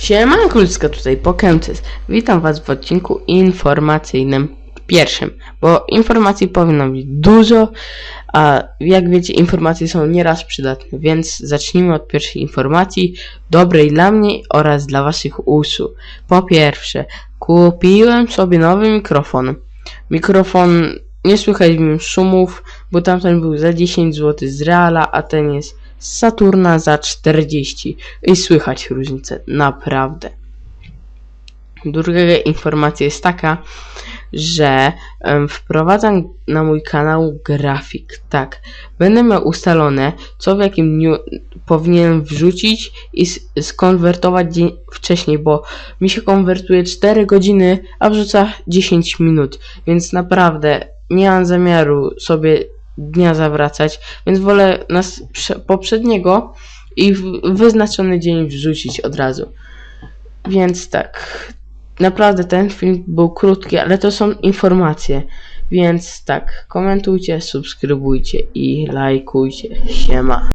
Siemanko ludzka, tutaj Pokemces. Witam was w odcinku informacyjnym pierwszym, bo informacji powinno być dużo, a jak wiecie informacje są nieraz przydatne, więc zacznijmy od pierwszej informacji, dobrej dla mnie oraz dla waszych usług. Po pierwsze, kupiłem sobie nowy mikrofon. Mikrofon, nie słychać w nim szumów, bo tamten był za 10 zł z Reala, a ten jest z Saturna za 40 i słychać różnicę, naprawdę. Druga informacja jest taka, że em, wprowadzam na mój kanał grafik. Tak, będę miał ustalone, co w jakim dniu powinienem wrzucić i skonwertować dzień wcześniej, bo mi się konwertuje 4 godziny, a wrzuca 10 minut, więc naprawdę nie mam zamiaru sobie dnia zawracać, więc wolę nas prze- poprzedniego i w wyznaczony dzień wrzucić od razu. Więc tak, naprawdę ten film był krótki, ale to są informacje. Więc tak, komentujcie, subskrybujcie i lajkujcie. Siema.